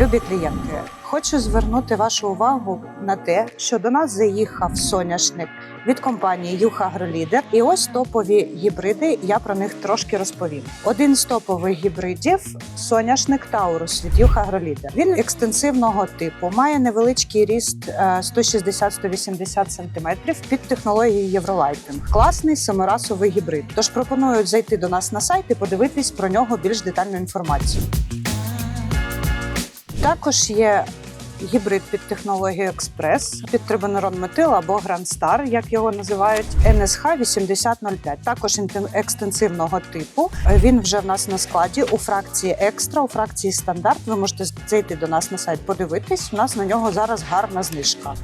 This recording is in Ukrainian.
Любі клієнти, хочу звернути вашу увагу на те, що до нас заїхав соняшник від компанії Юха Агролідер. І ось топові гібриди. Я про них трошки розповім. Один з топових гібридів соняшник Таурус від Юха Агролідер. Він екстенсивного типу, має невеличкий ріст е, 160-180 см під технологією Євролайтинг. Класний семирасовий гібрид. Тож пропоную зайти до нас на сайт і подивитись про нього більш детальну інформацію. Також є гібрид під технологією Експрес під трибонерон метил або Грандстар, як його називають, НСХ 8005. Також екстенсивного типу. Він вже в нас на складі у фракції екстра, у фракції стандарт. Ви можете зайти до нас на сайт, подивитись. У нас на нього зараз гарна знижка.